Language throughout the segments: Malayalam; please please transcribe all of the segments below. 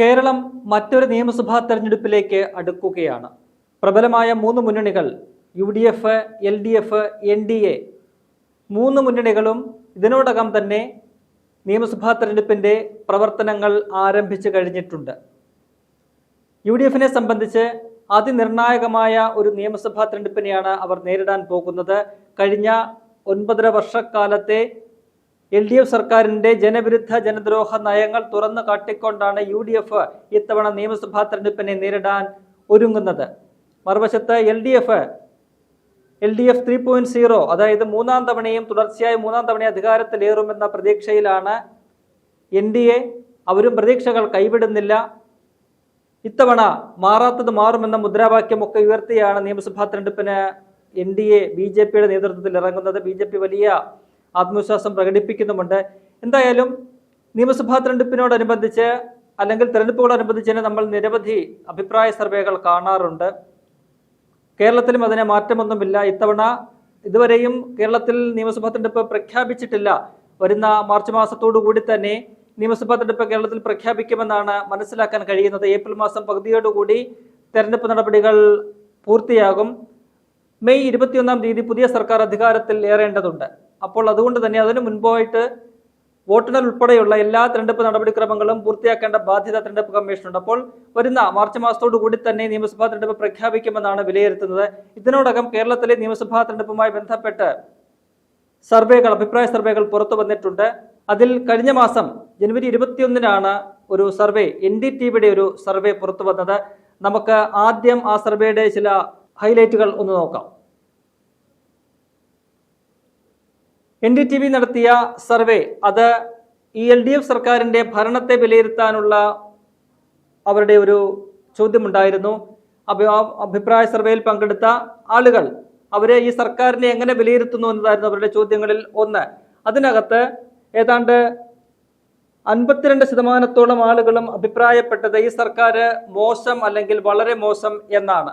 കേരളം മറ്റൊരു നിയമസഭാ തെരഞ്ഞെടുപ്പിലേക്ക് അടുക്കുകയാണ്. പ്രബലമായ മൂന്ന് മുന്നണികൾ U D F L D F N D A മൂന്ന് മുന്നണികളും ഇതിനോടകം തന്നെ നിയമസഭാ തെരഞ്ഞെടുപ്പിന്റെ പ്രവർത്തനങ്ങൾ ആരംഭിച്ചു കഴിഞ്ഞിട്ടുണ്ട്. യു ഡി എഫിനെ സംബന്ധിച്ച് അതിനിർണായകമായ ഒരു നിയമസഭാ തെരഞ്ഞെടുപ്പിനെയാണ് അവർ നേരിടാൻ പോകുന്നത്. കഴിഞ്ഞ ഒൻപതര വർഷക്കാലത്തെ എൽ ഡി എഫ് സർക്കാരിന്റെ ജനവിരുദ്ധ ജനദ്രോഹ നയങ്ങൾ തുറന്നു കാട്ടിക്കൊണ്ടാണ് യു ഡി എഫ് ഇത്തവണ നിയമസഭാ തെരഞ്ഞെടുപ്പിനെ നേരിടാൻ ഒരുങ്ങുന്നത്. മറുവശത്ത് L D F L D F three point zero അതായത് മൂന്നാം തവണയും തുടർച്ചയായി മൂന്നാം തവണ അധികാരത്തിലേറുമെന്ന പ്രതീക്ഷയിലാണ് എൻ ഡി എ. അവരും പ്രതീക്ഷകൾ കൈവിടുന്നില്ല. ഇത്തവണ മാറാത്തത് മാറുമെന്ന മുദ്രാവാക്യമൊക്കെ ഉയർത്തിയാണ് നിയമസഭാ തെരഞ്ഞെടുപ്പിന് N D A B J പിയുടെ നേതൃത്വത്തിൽ ഇറങ്ങുന്നത്. ബി ജെ പി വലിയ ആത്മവിശ്വാസം പ്രകടിപ്പിക്കുന്നുമുണ്ട്. എന്തായാലും നിയമസഭാ തെരഞ്ഞെടുപ്പിനോടനുബന്ധിച്ച് അല്ലെങ്കിൽ തെരഞ്ഞെടുപ്പുകളോടനുബന്ധിച്ച് തന്നെ നമ്മൾ നിരവധി അഭിപ്രായ സർവേകൾ കാണാറുണ്ട്. കേരളത്തിലും അതിനെ മാറ്റമൊന്നുമില്ല. ഇത്തവണ ഇതുവരെയും കേരളത്തിൽ നിയമസഭാ തെരഞ്ഞെടുപ്പ് പ്രഖ്യാപിച്ചിട്ടില്ല. വരുന്ന മാർച്ച് മാസത്തോടു കൂടി തന്നെ നിയമസഭാ തെരഞ്ഞെടുപ്പ് കേരളത്തിൽ പ്രഖ്യാപിക്കുമെന്നാണ് മനസ്സിലാക്കാൻ കഴിയുന്നത്. ഏപ്രിൽ മാസം പകുതിയോടുകൂടി തെരഞ്ഞെടുപ്പ് നടപടികൾ പൂർത്തിയാകും. മെയ് ഇരുപത്തിയൊന്നാം തീയതി പുതിയ സർക്കാർ അധികാരത്തിൽ ഏറേണ്ടതുണ്ട്. അപ്പോൾ അതുകൊണ്ട് തന്നെ അതിനു മുൻപായിട്ട് വോട്ടെണ്ണൽ ഉൾപ്പെടെയുള്ള എല്ലാ തെരഞ്ഞെടുപ്പ് നടപടിക്രമങ്ങളും പൂർത്തിയാക്കേണ്ട ബാധ്യത തെരഞ്ഞെടുപ്പ് കമ്മീഷനുണ്ട്. അപ്പോൾ വരുന്ന മാർച്ച് മാസത്തോടു കൂടി തന്നെ നിയമസഭാ തെരഞ്ഞെടുപ്പ് പ്രഖ്യാപിക്കുമെന്നാണ് വിലയിരുത്തുന്നത്. ഇതിനോടകം കേരളത്തിലെ നിയമസഭാ തെരഞ്ഞെടുപ്പുമായി ബന്ധപ്പെട്ട് സർവേകൾ അഭിപ്രായ സർവേകൾ പുറത്തു വന്നിട്ടുണ്ട്. അതിൽ കഴിഞ്ഞ മാസം ജനുവരി ഇരുപത്തിയൊന്നിനാണ് ഒരു സർവേ എൻ ഡി ടി വിയുടെ ഒരു സർവേ പുറത്തു വന്നത്. നമുക്ക് ആദ്യം ആ സർവേയുടെ ചില ഹൈലൈറ്റുകൾ ഒന്ന് നോക്കാം. എൻ ഡി ടി വി നടത്തിയ സർവേ അത് ഈ എൽ ഡി എഫ് സർക്കാരിന്റെ ഭരണത്തെ വിലയിരുത്താനുള്ള അവരുടെ ഒരു ചോദ്യമുണ്ടായിരുന്നു. അഭി അഭിപ്രായ സർവേയിൽ പങ്കെടുത്ത ആളുകൾ അവരെ ഈ സർക്കാരിനെ എങ്ങനെ വിലയിരുത്തുന്നു എന്നതായിരുന്നു അവരുടെ ചോദ്യങ്ങളിൽ ഒന്ന്. അതിനകത്ത് ഏതാണ്ട് അൻപത്തിരണ്ട് ശതമാനത്തോളം ആളുകളും അഭിപ്രായപ്പെട്ടത് ഈ സർക്കാർ മോശം അല്ലെങ്കിൽ വളരെ മോശം എന്നാണ്.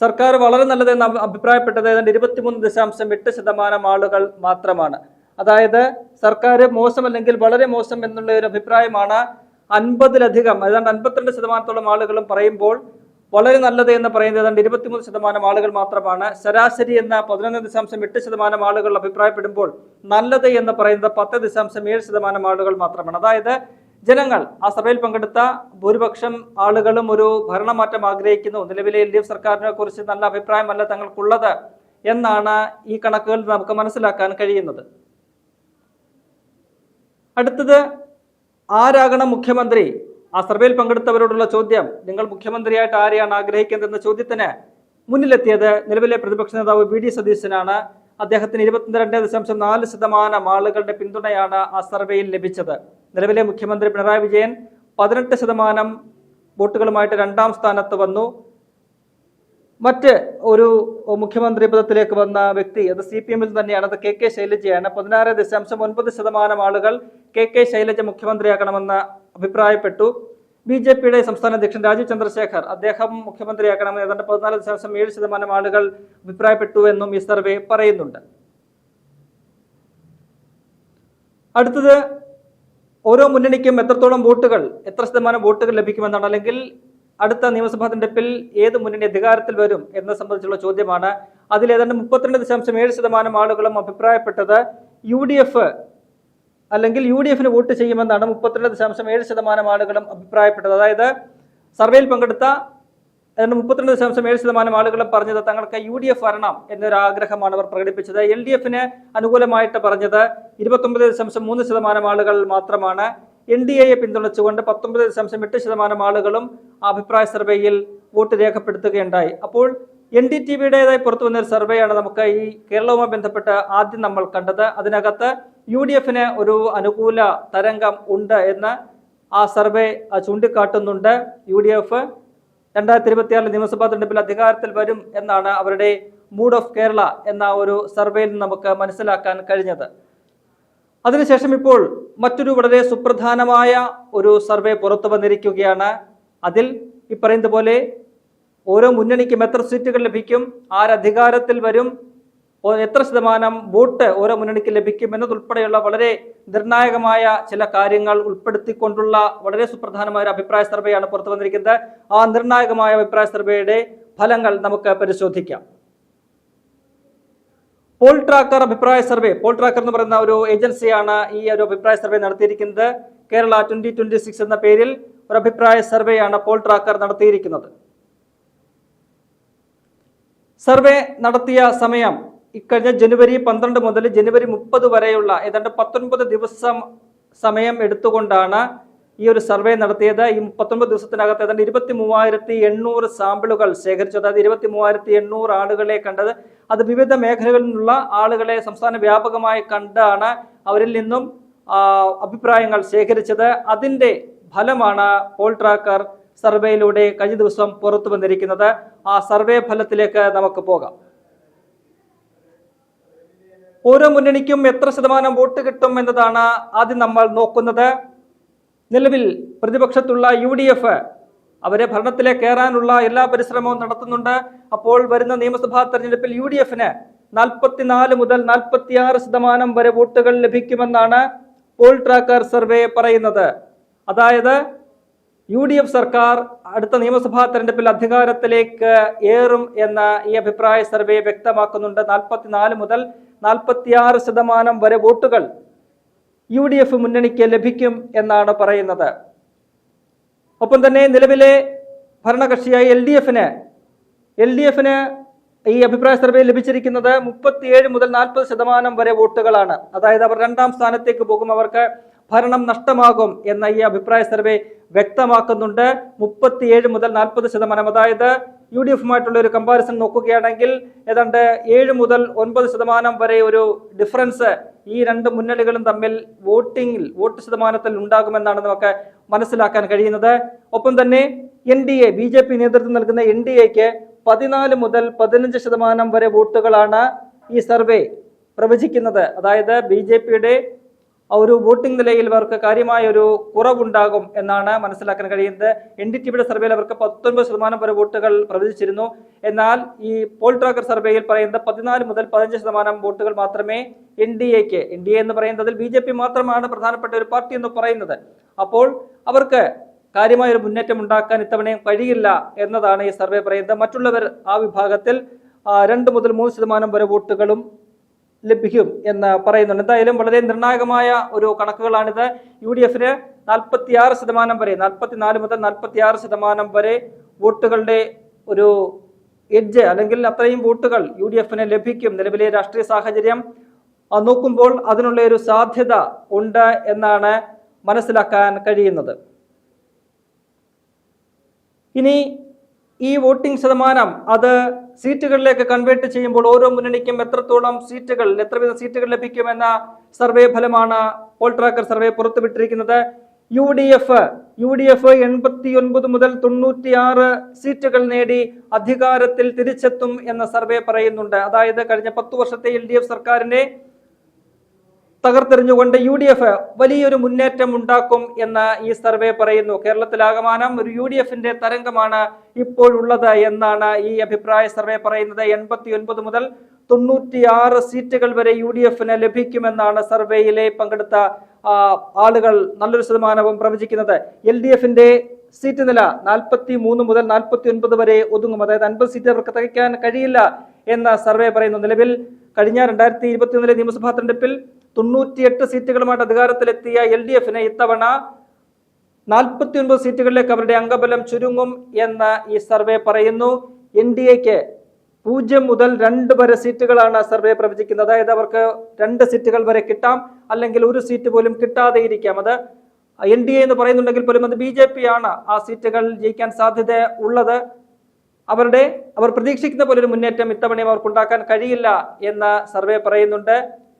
സർക്കാർ വളരെ നല്ലതെന്ന് അഭി- അഭിപ്രായപ്പെട്ടത് ഏതാണ്ട് ഇരുപത്തിമൂന്ന് ദശാംശം എട്ട് ശതമാനം ആളുകൾ മാത്രമാണ്. അതായത് സർക്കാർ മോശമല്ലെങ്കിൽ വളരെ മോശം എന്നുള്ള ഒരു അഭിപ്രായമാണ് അൻപതിലധികം ഏതാണ്ട് അൻപത്തിരണ്ട് ശതമാനത്തോളം ആളുകളും പറയുമ്പോൾ വളരെ നല്ലത് എന്ന് പറയുന്നത് ഏതാണ്ട് ഇരുപത്തിമൂന്ന് ശതമാനം ആളുകൾ മാത്രമാണ്. ശരാശരി എന്ന പതിനൊന്ന് ദശാംശം എട്ട് ശതമാനം ആളുകൾ അഭിപ്രായപ്പെടുമ്പോൾ നല്ലത് എന്ന് പറയുന്നത് പത്ത് ദശാംശം ഏഴ് ശതമാനം ആളുകൾ മാത്രമാണ്. അതായത് ജനങ്ങൾ ആ സഭയിൽ പങ്കെടുത്ത ഭൂരിപക്ഷം ആളുകളും ഒരു ഭരണമാറ്റം ആഗ്രഹിക്കുന്നു. നിലവിലെ എൽ ഡി എഫ് സർക്കാരിനെ കുറിച്ച് നല്ല അഭിപ്രായമല്ല തങ്ങൾക്കുള്ളത് എന്നാണ് ഈ കണക്കുകൾ നമുക്ക് മനസ്സിലാക്കാൻ കഴിയുന്നത്. അടുത്തത് ആരാകണം മുഖ്യമന്ത്രി? ആ സർവേയിൽ പങ്കെടുത്തവരോടുള്ള ചോദ്യം നിങ്ങൾ മുഖ്യമന്ത്രിയായിട്ട് ആരെയാണ് ആഗ്രഹിക്കുന്നതെന്ന ചോദ്യത്തിന് മുന്നിലെത്തിയത് നിലവിലെ പ്രതിപക്ഷ നേതാവ് വി ഡി സതീശനാണ്. അദ്ദേഹത്തിന് ഇരുപത്തിരണ്ട് ദശാംശം നാല് ശതമാനം ആളുകളുടെ പിന്തുണയാണ് ആ സർവേയിൽ ലഭിച്ചത്. നിലവിലെ മുഖ്യമന്ത്രി പിണറായി വിജയൻ പതിനെട്ട് ശതമാനം വോട്ടുകളുമായിട്ട് രണ്ടാം സ്ഥാനത്ത് വന്നു. മറ്റ് ഒരു മുഖ്യമന്ത്രി പദത്തിലേക്ക് വന്ന വ്യക്തി അത് സി പി എമ്മിൽ തന്നെയാണ് അത് കെ കെ ശൈലജയാണ്. പതിനാറ് ദശാംശം ഒൻപത് ശതമാനം ആളുകൾ കെ കെ ശൈലജ മുഖ്യമന്ത്രിയാക്കണമെന്ന് അഭിപ്രായപ്പെട്ടു. ബി ജെ പിയുടെ സംസ്ഥാന അധ്യക്ഷൻ രാജീവ് ചന്ദ്രശേഖർ അദ്ദേഹം മുഖ്യമന്ത്രിയാക്കണമെന്ന് ഏതാണ്ട് പതിനാല് ദശാംശം ഏഴ് ശതമാനം ആളുകൾ അഭിപ്രായപ്പെട്ടു എന്നും ഈ സർവേ പറയുന്നുണ്ട്. അടുത്തത് ഓരോ മുന്നണിക്കും എത്രത്തോളം വോട്ടുകൾ എത്ര ശതമാനം വോട്ടുകൾ ലഭിക്കുമെന്നാണ് അല്ലെങ്കിൽ അടുത്ത നിയമസഭാ തെരഞ്ഞെടുപ്പിൽ ഏത് മുന്നണി അധികാരത്തിൽ വരും എന്നത് സംബന്ധിച്ചുള്ള ചോദ്യമാണ്. അതിൽ ഏതാണ്ട് മുപ്പത്തിരണ്ട് ദശാംശം ഏഴ് ശതമാനം ആളുകളും അഭിപ്രായപ്പെട്ടത് യു ഡി എഫ് അല്ലെങ്കിൽ യു ഡി എഫിന് വോട്ട് ചെയ്യുമെന്നാണ് മുപ്പത്തിരണ്ട് ദശാംശം ഏഴ് ശതമാനം ആളുകളും അഭിപ്രായപ്പെട്ടത്. അതായത് സർവേയിൽ പങ്കെടുത്ത ഏതാണ്ട് മുപ്പത്തിരണ്ട് ദശാംശം ഏഴ് ശതമാനം ആളുകളും പറഞ്ഞത് തങ്ങൾക്ക് യു ഡി എഫ് വരണം എന്നൊരു ആഗ്രഹമാണ് അവർ പ്രകടിപ്പിച്ചത്. എൽ ഡി എഫിന് അനുകൂലമായിട്ട് പറഞ്ഞത് ഇരുപത്തൊമ്പത് ദശാംശം മൂന്ന് ശതമാനം ആളുകൾ മാത്രമാണ്. എൻ ഡി എയെ പിന്തുണച്ചുകൊണ്ട് പത്തൊമ്പത് ദശാംശം എട്ട് ശതമാനം ആളുകളും അഭിപ്രായ സർവേയിൽ വോട്ട് രേഖപ്പെടുത്തുകയുണ്ടായി. അപ്പോൾ എൻ ഡി ടി വിയുടേതായി പുറത്തു വന്നൊരു സർവേയാണ് നമുക്ക് ഈ കേരളവുമായി ബന്ധപ്പെട്ട് ആദ്യം നമ്മൾ കണ്ടത്. അതിനകത്ത് യു ഡി എഫിന് ഒരു അനുകൂല തരംഗം ഉണ്ട് എന്ന് ആ സർവേ ചൂണ്ടിക്കാട്ടുന്നുണ്ട്. യു ഡി എഫ് രണ്ടായിരത്തി ഇരുപത്തിയാറിൽ നിയമസഭാ തെരഞ്ഞെടുപ്പിൽ അധികാരത്തിൽ വരും എന്നാണ് അവരുടെ മൂഡ് ഓഫ് കേരള എന്ന ഒരു സർവേയിൽ നമുക്ക് മനസ്സിലാക്കാൻ കഴിഞ്ഞത്. അതിനുശേഷം ഇപ്പോൾ മറ്റൊരു വളരെ സുപ്രധാനമായ ഒരു സർവേ പുറത്തു വന്നിരിക്കുകയാണ്. അതിൽ ഈ പറയുന്നത് പോലെ ഓരോ മുന്നണിക്കും എത്ര സീറ്റുകൾ ലഭിക്കും ആരധികാരത്തിൽ വരും എത്ര ശതമാനം വോട്ട് ഓരോ മുന്നണിക്ക് ലഭിക്കും എന്നതുൾപ്പെടെയുള്ള വളരെ നിർണായകമായ ചില കാര്യങ്ങൾ ഉൾപ്പെടുത്തിക്കൊണ്ടുള്ള വളരെ സുപ്രധാനമായ ഒരു അഭിപ്രായ സർവേയാണ് പുറത്തു വന്നിരിക്കുന്നത്. ആ നിർണായകമായ അഭിപ്രായ സർവേയുടെ ഫലങ്ങൾ നമുക്ക് പരിശോധിക്കാം. പോൾ ട്രാക്കർ അഭിപ്രായ സർവേ. പോൾ ട്രാക്കർ എന്ന് പറയുന്ന ഒരു ഏജൻസിയാണ് ഈ ഒരു അഭിപ്രായ സർവേ നടത്തിയിരിക്കുന്നത്. കേരള ട്വന്റി ട്വന്റി സിക്സ് എന്ന പേരിൽ ഒരു അഭിപ്രായ സർവേയാണ് പോൾ ട്രാക്കർ നടത്തിയിരിക്കുന്നത്. സർവേ നടത്തിയ സമയം ഇക്കഴിഞ്ഞ ജനുവരി പന്ത്രണ്ട് മുതൽ ജനുവരി മുപ്പത് വരെയുള്ള ഏതാണ്ട് പത്തൊൻപത് ദിവസം സമയം എടുത്തുകൊണ്ടാണ് ഈ ഒരു സർവേ നടത്തിയത്. ഈ പത്തൊൻപത് ദിവസത്തിനകത്ത് ഏതാണ്ട് ഇരുപത്തി മൂവായിരത്തി എണ്ണൂറ് സാമ്പിളുകൾ ശേഖരിച്ചു. അതായത് ഇരുപത്തി മൂവായിരത്തി എണ്ണൂറ് ആളുകളെ കണ്ടത്. അത് വിവിധ മേഖലകളിൽ നിന്നുള്ള ആളുകളെ സംസ്ഥാന വ്യാപകമായി കണ്ടാണ് അവരിൽ നിന്നും അഭിപ്രായങ്ങൾ ശേഖരിച്ചത്. അതിന്റെ ഫലമാണ് പോൾ ട്രാക്കർ സർവേയിലൂടെ കഴിഞ്ഞ ദിവസം പുറത്തു വന്നിരിക്കുന്നത്. ആ സർവേ ഫലത്തിലേക്ക് നമുക്ക് പോകാം. ഓരോ മുന്നണിക്കും എത്ര ശതമാനം വോട്ട് കിട്ടും എന്നതാണ് ആദ്യം നമ്മൾ നോക്കുന്നത്. നിലവിൽ പ്രതിപക്ഷത്തുള്ള യു ഡി എഫ് അവരെ ഭരണത്തിലേക്ക് കയറാനുള്ള എല്ലാ പരിശ്രമവും നടത്തുന്നുണ്ട്. അപ്പോൾ വരുന്ന നിയമസഭാ തെരഞ്ഞെടുപ്പിൽ യു ഡി എഫിന് നാൽപ്പത്തിനാല് മുതൽ നാൽപ്പത്തിയാറ് ശതമാനം വരെ വോട്ടുകൾ ലഭിക്കുമെന്നാണ് പോൾ ട്രാക്കർ സർവേ പറയുന്നത്. അതായത് യു ഡി എഫ് സർക്കാർ അടുത്ത നിയമസഭാ തെരഞ്ഞെടുപ്പിൽ അധികാരത്തിലേക്ക് ഏറും എന്ന ഈ അഭിപ്രായ സർവേ വ്യക്തമാക്കുന്നുണ്ട്. നാൽപ്പത്തിനാല് മുതൽ നാൽപ്പത്തിയാറ് ശതമാനം വരെ വോട്ടുകൾ യു ഡി എഫ് മുന്നണിക്ക് ലഭിക്കും എന്നാണ് പറയുന്നത്. ഒപ്പം തന്നെ നിലവിലെ ഭരണകക്ഷിയായ എൽ ഡി എഫിന് എൽ ഡി എഫിന് ഈ അഭിപ്രായ സർവേ ലഭിച്ചിരിക്കുന്നത് മുപ്പത്തിയേഴ് മുതൽ നാൽപ്പത് ശതമാനം വരെ വോട്ടുകളാണ്. അതായത് അവർ രണ്ടാം സ്ഥാനത്തേക്ക് പോകും അവർക്ക് ഭരണം നഷ്ടമാകും എന്ന ഈ അഭിപ്രായ സർവേ വ്യക്തമാക്കുന്നുണ്ട്. മുപ്പത്തിയേഴ് മുതൽ നാൽപ്പത് ശതമാനം അതായത് യു ഡി എഫുമായിട്ടുള്ള ഒരു കമ്പാരിസൺ നോക്കുകയാണെങ്കിൽ ഏതാണ്ട് ഏഴ് മുതൽ ഒൻപത് ശതമാനം വരെ ഒരു ഡിഫറൻസ് ഈ രണ്ട് മുന്നണികളും തമ്മിൽ വോട്ടിംഗിൽ വോട്ട് ശതമാനത്തിൽ ഉണ്ടാകുമെന്നാണ് നമുക്ക് മനസ്സിലാക്കാൻ കഴിയുന്നത്. ഒപ്പം തന്നെ N D A B J P നേതൃത്വം നൽകുന്ന എൻ ഡി എക്ക് പതിനാല് മുതൽ പതിനഞ്ച് ശതമാനം വരെ വോട്ടുകളാണ് ഈ സർവേ പ്രവചിക്കുന്നത്. അതായത് ബി ജെ പിയുടെ ഒരു വോട്ടിംഗ് നിലയിൽ അവർക്ക് കാര്യമായ ഒരു കുറവുണ്ടാകും എന്നാണ് മനസ്സിലാക്കാൻ കഴിയുന്നത്. എൻ ഡി ടിവിയുടെ സർവേയിൽ അവർക്ക് പത്തൊൻപത് ശതമാനം വരെ വോട്ടുകൾ പ്രവചിച്ചിരുന്നു. എന്നാൽ ഈ പോൾ ട്രാക്കർ സർവേയിൽ പറയുന്നത് പതിനാല് മുതൽ പതിനഞ്ച് ശതമാനം വോട്ടുകൾ മാത്രമേ എൻ ഡി എക്ക് എൻ ഡി എ എന്ന് പറയുന്നതിൽ ബി ജെ പി മാത്രമാണ് പ്രധാനപ്പെട്ട ഒരു പാർട്ടി എന്ന് പറയുന്നത്. അപ്പോൾ അവർക്ക് കാര്യമായ ഒരു മുന്നേറ്റം ഉണ്ടാക്കാൻ ഇത്തവണയും കഴിയില്ല എന്നതാണ് ഈ സർവേ പറയുന്നത്. മറ്റുള്ളവർ ആ വിഭാഗത്തിൽ രണ്ട് മുതൽ മൂന്ന് ശതമാനം വരെ വോട്ടുകളും ലഭിക്കും എന്ന് പറയുന്നുണ്ട്. എന്തായാലും വളരെ നിർണായകമായ ഒരു കണക്കുകളാണിത്. യു ഡി എഫിന് നാൽപ്പത്തിയാറ് ശതമാനം വരെ നാൽപ്പത്തിനാല് മുതൽ നാൽപ്പത്തിയാറ് ശതമാനം വരെ വോട്ടുകളുടെ ഒരു എഡ്ജ് അല്ലെങ്കിൽ അത്രയും വോട്ടുകൾ യു ഡി എഫിന് ലഭിക്കും നിലവിലെ രാഷ്ട്രീയ സാഹചര്യം. നോക്കുമ്പോൾ അതിനുള്ള ഒരു സാധ്യത ഉണ്ട് എന്നാണ് മനസ്സിലാക്കാൻ കഴിയുന്നത്. ഇനി ഈ വോട്ടിംഗ് ശതമാനം അത് സീറ്റുകളിലേക്ക് കൺവേർട്ട് ചെയ്യുമ്പോൾ ഓരോ മുന്നണിക്കും എത്രത്തോളം സീറ്റുകൾ എത്ര വിധ സീറ്റുകൾ ലഭിക്കുമെന്ന സർവേ ഫലമാണ് poll tracker survey പുറത്തുവിട്ടിരിക്കുന്നത്. U D F U D F എൺപത്തി ഒൻപത് മുതൽ തൊണ്ണൂറ്റിയാറ് സീറ്റുകൾ നേടി അധികാരത്തിൽ തിരിച്ചെത്തും എന്ന സർവേ പറയുന്നുണ്ട്. അതായത് കഴിഞ്ഞ പത്തു വർഷത്തെ എൽ ഡി എഫ് സർക്കാരിന്റെ തകർത്തെറിഞ്ഞുകൊണ്ട് യു ഡി എഫ് വലിയൊരു മുന്നേറ്റം ഉണ്ടാക്കും എന്ന് ഈ സർവേ പറയുന്നു. കേരളത്തിലാകമാനം ഒരു യു ഡി എഫിന്റെ തരംഗമാണ് ഇപ്പോഴുള്ളത് എന്നാണ് ഈ അഭിപ്രായ സർവേ പറയുന്നത്. എൺപത്തി ഒൻപത് മുതൽ തൊണ്ണൂറ്റിയാറ് സീറ്റുകൾ വരെ യു ഡി എഫിന് ലഭിക്കുമെന്നാണ് സർവേയിലെ പങ്കെടുത്ത ആളുകൾ നല്ലൊരു ശതമാനവും പ്രവചിക്കുന്നത്. എൽ ഡി എഫിന്റെ സീറ്റ് നില നാൽപ്പത്തി മൂന്ന് മുതൽ നാൽപ്പത്തി ഒൻപത് വരെ ഒതുങ്ങും. അതായത് അൻപത് സീറ്റ് അവർക്ക് തികയ്ക്കാൻ കഴിയില്ല എന്ന സർവേ പറയുന്നു. നിലവിൽ കഴിഞ്ഞ രണ്ടായിരത്തി ഇരുപത്തിയൊന്നിലെ നിയമസഭാ തെരഞ്ഞെടുപ്പിൽ തൊണ്ണൂറ്റിയെട്ട് സീറ്റുകളുമായിട്ട് അധികാരത്തിലെത്തിയ എൽ ഡി എഫിന് ഇത്തവണ നാൽപ്പത്തി ഒൻപത് സീറ്റുകളിലേക്ക് അവരുടെ അംഗബലം ചുരുങ്ങും എന്ന് ഈ സർവേ പറയുന്നു. എൻ ഡി എക്ക് പൂജ്യം മുതൽ രണ്ട് വരെ സീറ്റുകളാണ് സർവേ പ്രവചിക്കുന്നത്. അതായത് അവർക്ക് രണ്ട് സീറ്റുകൾ വരെ കിട്ടാം അല്ലെങ്കിൽ ഒരു സീറ്റ് പോലും കിട്ടാതെ ഇരിക്കാം. അത് എൻ ഡി എ എന്ന് പറയുന്നുണ്ടെങ്കിൽ പോലും അത് ബി ജെ പി ആണ് ആ സീറ്റുകൾ ജയിക്കാൻ സാധ്യത ഉള്ളത്. അവരുടെ അവർ പ്രതീക്ഷിക്കുന്ന പോലെ ഒരു മുന്നേറ്റം ഇത്തവണയും അവർക്ക് ഉണ്ടാക്കാൻ കഴിയില്ല എന്ന് സർവേ പറയുന്നുണ്ട്.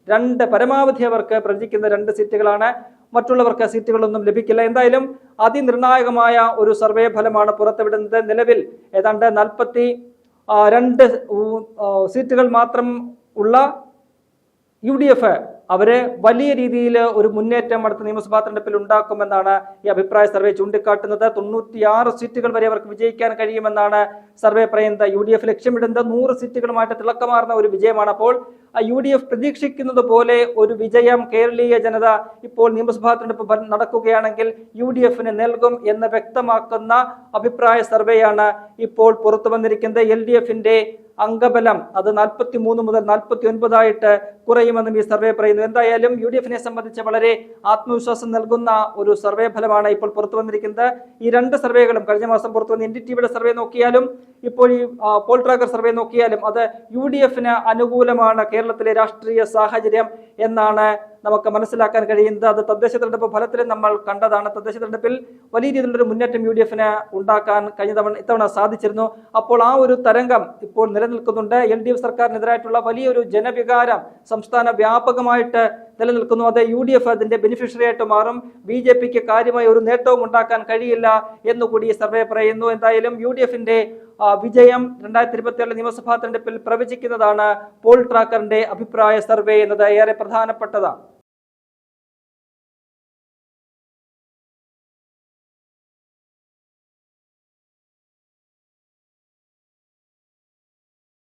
രണ്ട് പരമാവധി അവർക്ക് പ്രവചിക്കുന്ന രണ്ട് സീറ്റുകളാണ്. മറ്റുള്ളവർക്ക് സീറ്റുകളൊന്നും ലഭിക്കില്ല. എന്തായാലും അതിനിർണായകമായ ഒരു സർവേ ഫലമാണ് പുറത്തുവിടുന്നത് നിലവിൽ. ഏതാണ്ട് നാൽപ്പത്തി രണ്ട് സീറ്റുകൾ മാത്രം ഉള്ള യു ഡി എഫ് അവർ വലിയ രീതിയിൽ ഒരു മുന്നേറ്റം അടുത്ത നിയമസഭാ തെരഞ്ഞെടുപ്പിൽ ഉണ്ടാക്കുമെന്നാണ് ഈ അഭിപ്രായ സർവേ ചൂണ്ടിക്കാട്ടുന്നത്. തൊണ്ണൂറ്റിയാറ് സീറ്റുകൾ വരെ അവർക്ക് വിജയിക്കാൻ കഴിയുമെന്നാണ് സർവേ പറയുന്നത്. യു ഡി എഫ് ലക്ഷ്യമിടുന്നത് നൂറ് സീറ്റുകളുമായിട്ട് തിളക്കമാർന്ന ഒരു വിജയമാണ്. അപ്പോൾ യു ഡി എഫ് പ്രതീക്ഷിക്കുന്നത് പോലെ ഒരു വിജയം കേരളീയ ജനത ഇപ്പോൾ നിയമസഭാ തെരഞ്ഞെടുപ്പ് നടക്കുകയാണെങ്കിൽ യു ഡി എഫിന് നൽകും എന്ന് വ്യക്തമാക്കുന്ന അഭിപ്രായ സർവേയാണ് ഇപ്പോൾ പുറത്തു വന്നിരിക്കുന്നത്. എൽ ഡി എഫിന്റെ അംഗബലം അത് നാൽപ്പത്തി മൂന്ന് മുതൽ നാൽപ്പത്തി ഒൻപതായിട്ട് കുറയുമെന്നും ഈ സർവേ പറയുന്നു. എന്തായാലും യു ഡി എഫിനെ സംബന്ധിച്ച് വളരെ ആത്മവിശ്വാസം നൽകുന്ന ഒരു സർവേ ഫലമാണ് ഇപ്പോൾ പുറത്തു വന്നിരിക്കുന്നത്. ഈ രണ്ട് സർവേകളും കഴിഞ്ഞ മാസം പുറത്തു വന്ന എൻ ഡി ടിവിയുടെ സർവേ നോക്കിയാലും ഇപ്പോൾ ഈ പോൾ ട്രാക്കർ സർവേ നോക്കിയാലും അത് യു ഡി എഫിന് അനുകൂലമാണ് കേരളത്തിലെ രാഷ്ട്രീയ സാഹചര്യം എന്നാണ് നമുക്ക് മനസ്സിലാക്കാൻ കഴിയുന്നത് അത് തദ്ദേശ തെരഞ്ഞെടുപ്പ് ഫലത്തിൽ നമ്മൾ കണ്ടതാണ്. തദ്ദേശ തെരഞ്ഞെടുപ്പിൽ വലിയ രീതിയിലുള്ളൊരു മുന്നേറ്റം യു ഡി എഫിന് ഉണ്ടാക്കാൻ കഴിഞ്ഞ തവണ ഇത്തവണ സാധിച്ചിരുന്നു. അപ്പോൾ ആ ഒരു തരംഗം ഇപ്പോൾ നിലനിൽക്കുന്നുണ്ട്. എൽ ഡി എഫ് സർക്കാരിനെതിരായിട്ടുള്ള വലിയൊരു ജനവികാരം സംസ്ഥാന വ്യാപകമായിട്ട് നിലനിൽക്കുന്നു. അത് യു ഡി എഫ് അതിന്റെ ബെനിഫിഷ്യറി ആയിട്ട് മാറും. ബി ജെ പിക്ക് കാര്യമായ ഒരു നേട്ടവും ഉണ്ടാക്കാൻ കഴിയില്ല എന്നുകൂടി സർവേ പറയുന്നു. എന്തായാലും യു ഡി എഫിന്റെ വിജയം രണ്ടായിരത്തി ഇരുപത്തിയേഴ് നിയമസഭാ തെരഞ്ഞെടുപ്പിൽ പ്രവചിക്കുന്നതാണ് പോൾ ട്രാക്കറിന്റെ അഭിപ്രായ സർവേ എന്നത് ഏറെ പ്രധാനപ്പെട്ടതാണ്.